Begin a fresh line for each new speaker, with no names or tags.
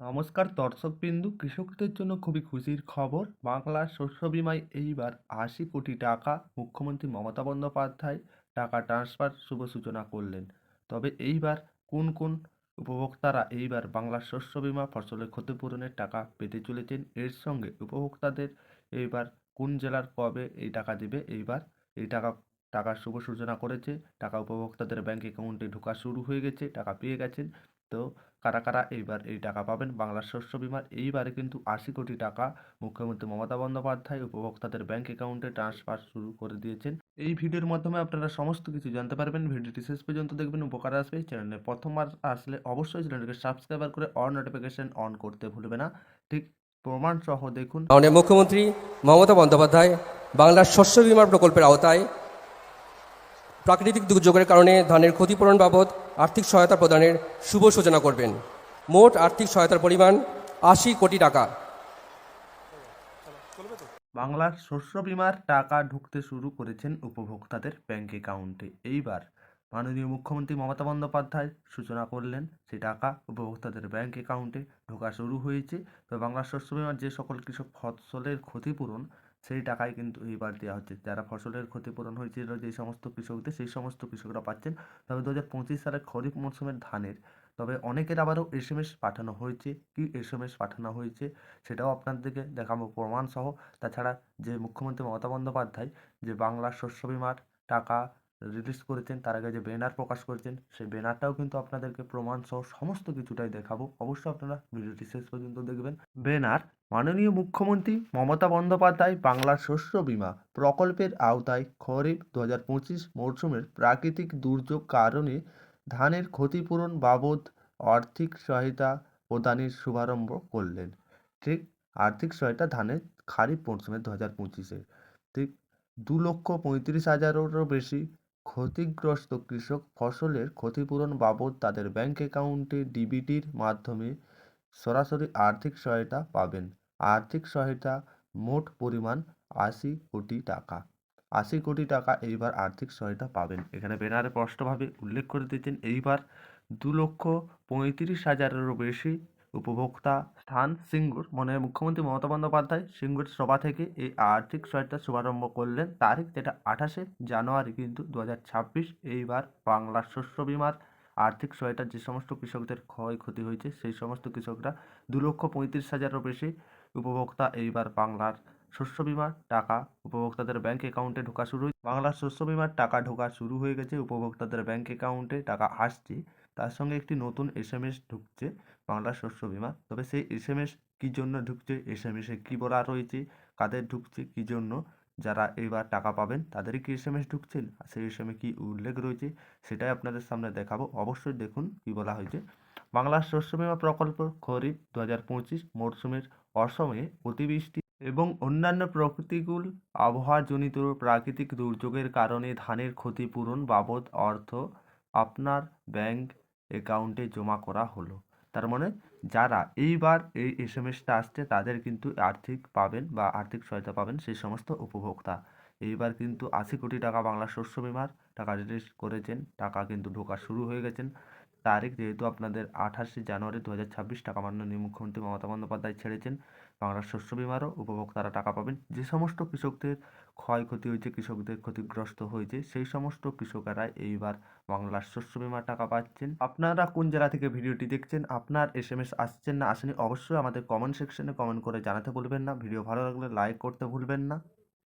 নমস্কার, দর্শকবিন্দু। কৃষকদের জন্য খুবই খুশির খবর বাংলার শস্য বিমায় এইবার আশি কোটি টাকা মুখ্যমন্ত্রী মমতা বন্দ্যোপাধ্যায় টাকা ট্রান্সফার শুভ সূচনা করলেন। তবে এইবার কোন কোন উপভোক্তারা এইবার বাংলার শস্য বিমা ফসলের ক্ষতিপূরণের টাকা পেতে চলেছেন, এর সঙ্গে উপভোক্তাদের এইবার কোন জেলার কবে এই টাকা দেবে, এইবার এই টাকা টাকার শুভ সূচনা করেছে, টাকা উপভোক্তাদের ব্যাংক অ্যাকাউন্টে ঢোকা শুরু হয়ে গেছে, টাকা পেয়ে গেছেন। তো কারা কারা এইবার এই টাকা পাবেন? বাংলার শস্য বিমার এইবারে কিন্তু আশি কোটি টাকা মুখ্যমন্ত্রী মমতা বন্দ্যোপাধ্যায় উপভোক্তাদের ব্যাংক অ্যাকাউন্টে ট্রান্সফার শুরু করে দিয়েছেন। এই ভিডিওর মাধ্যমে আপনারা সমস্ত কিছু জানতে পারবেন। ভিডিওটি শেষ পর্যন্ত দেখবেন, উপকার আসবে। চ্যানেলে প্রথমবার আসলে অবশ্যই চ্যানেলটিকে সাবস্ক্রাইবার করে অন নোটিফিকেশন অন করতে ভুলবে না। ঠিক প্রমাণ সহ দেখুন
মুখ্যমন্ত্রী মমতা বন্দ্যোপাধ্যায় বাংলার শস্য বীমা প্রকল্পের আওতায় প্রাকৃতিক দুর্যোগের কারণে ধানের ক্ষতিপূরণ বাবদ আর্থিক সহায়তা প্রদানের শুভ সূচনা করবেন। মোট আর্থিক সহায়তার পরিমাণ আশি কোটি টাকা।
বাংলার শস্য বিমার টাকা ঢুকতে শুরু করেছেন উপভোক্তাদের ব্যাংক অ্যাকাউন্টে। এইবার মাননীয় মুখ্যমন্ত্রী মমতা বন্দ্যোপাধ্যায় সূচনা করলেন, সে টাকা উপভোক্তাদের ব্যাংক অ্যাকাউন্টে ঢোকা শুরু হয়েছে। তো বাংলার শস্য বিমার যে সকল কৃষক ফসলের ক্ষতিপূরণ সেই টাকায় কিন্তু এইবার দেওয়া হচ্ছে। যারা ফসলের ক্ষতিপূরণ হয়েছিল, যে সমস্ত কৃষকদের, সেই সমস্ত কৃষকরা পাচ্ছেন। তবে দু হাজার পঁচিশ সালের খরিফ মরশুমের ধানের, তবে অনেকের আবারও এস এম এস পাঠানো হয়েছে। কি এস এম এস পাঠানো হয়েছে, সেটাও আপনাদেরকে দেখাবো প্রমাণসহ তাছাড়া যে মুখ্যমন্ত্রী মমতা বন্দ্যোপাধ্যায়, যে বাংলার শস্য বিমার টাকা রিলিজ করেছেন, তার আগে যে ব্যানার প্রকাশ করেছেন, সেই ব্যানারটাও কিন্তু আপনাদেরকে প্রমাণ সহ সমস্ত কিছুটাই দেখাবো। অবশ্যই আপনারা ভিডিওটি শেষ পর্যন্ত দেখবেন। ব্যানার মাননীয় মুখ্যমন্ত্রী মমতা বন্দ্যোপাধ্যায়, বাংলার শস্য বীমা প্রকল্পের আওতায় খরিফ দু হাজার পঁচিশ মরশুমের প্রাকৃতিক দুর্যোগ কারণে ধানের ক্ষতিপূরণ বাবদ আর্থিক সহায়তা প্রদানের শুভারম্ভ করলেন। ঠিক আর্থিক সহায়তা ধানের খারিফ মরশুমে দু হাজার পঁচিশে ঠিক দু লক্ষ পঁয়ত্রিশ হাজারেরও বেশি ক্ষতিগ্রস্ত কৃষক ফসলের ক্ষতিপূরণ বাবদ তাদের ব্যাংক অ্যাকাউন্টে ডিবিটির মাধ্যমে সরাসরি আর্থিক সহায়তা পাবেন। আর্থিক সহায়তা মোট পরিমাণ আশি কোটি টাকা। আশি কোটি টাকা এইবার আর্থিক সহায়তা পাবেন। এখানে ব্যানারে স্পষ্টভাবে উল্লেখ করে দিয়েছেন, এইবার দু লক্ষ পঁয়ত্রিশ হাজারেরও বেশি উপভোক্তা স্থান সিঙ্গুর মানে মুখ্যমন্ত্রী মমতা বন্দ্যোপাধ্যায় সিঙ্গুর সভা থেকে এই আর্থিক সহায়তার শুভারম্ভ করলেন তারিখ যেটা আঠাশে জানুয়ারি কিন্তু দু হাজার ছাব্বিশ। এইবার বাংলার শস্য বিমার আর্থিক সহায়তা যে সমস্ত কৃষকদের ক্ষয়ক্ষতি হয়েছে, সেই সমস্ত কৃষকরা দু লক্ষ পঁয়ত্রিশ হাজারেরও বেশি উপভোক্তা এইবার বাংলার শস্য বিমার টাকা উপভোক্তাদের ব্যাংক অ্যাকাউন্টে ঢোকা শুরু বাংলার শস্য বিমার টাকা ঢোকা শুরু হয়ে গেছে, উপভোক্তাদের ব্যাংক অ্যাকাউন্টে টাকা আসছে। তার সঙ্গে একটি নতুন এস এম এস ঢুকছে বাংলার শস্য বিমা। তবে সেই এস এম এস কী জন্য ঢুকছে, এস এম এসে কী বলা রয়েছে, কাদের ঢুকছে, কী জন্য যারা এবার টাকা পাবেন, তাদেরই কি এস এম এস ঢুকছেন সেই এস এম এ কী উল্লেখ রয়েছে, সেটাই আপনাদের সামনে দেখাবো। অবশ্যই দেখুন কী বলা হয়েছে। বাংলার শস্য বিমা প্রকল্প খরিফ দু হাজার পঁচিশ মরশুমের অসময়ে অতিবৃষ্টি এবং অন্যান্য প্রকৃতিকুল আবহাওয়াজনিত প্রাকৃতিক দুর্যোগের কারণে ধানের ক্ষতিপূরণ বাবদ অর্থ আপনার ব্যাংক অ্যাকাউন্টে জমা করা হলো। তার মানে যারা এইবার এই এস এম এসটা আসছে, তাদের কিন্তু আর্থিক পাবেন বা আর্থিক সহায়তা পাবেন সেই সমস্ত উপভোক্তা। এইবার কিন্তু আশি কোটি টাকা বাংলা শস্য বিমার টাকা রিলিজ করেছেন, টাকা কিন্তু ঢোকা শুরু হয়ে গেছেন। তারিখ যেহেতু আপনাদের আঠাশে জানুয়ারি দু হাজার ছাব্বিশ টাকা মাননীয় মুখ্যমন্ত্রী মমতা বন্দ্যোপাধ্যায় ছেড়েছেন বাংলার শস্য বিমারও উপভোক্তারা টাকা পাবেন। যে সমস্ত কৃষকদের ক্ষয়ক্ষতি হয়েছে, কৃষকদের ক্ষতিগ্রস্ত হয়েছে, সেই সমস্ত কৃষকেরা এইবার বাংলার শস্য বিমার টাকা পাচ্ছেন। আপনারা কোন জেলা থেকে ভিডিওটি দেখছেন, আপনার এস এম এস আসছেন না আসেনি, অবশ্যই আমাদের কমেন্ট সেকশনে কমেন্ট করে জানাতে ভুলবেন না। ভিডিও ভালো লাগলে লাইক করতে ভুলবেন না।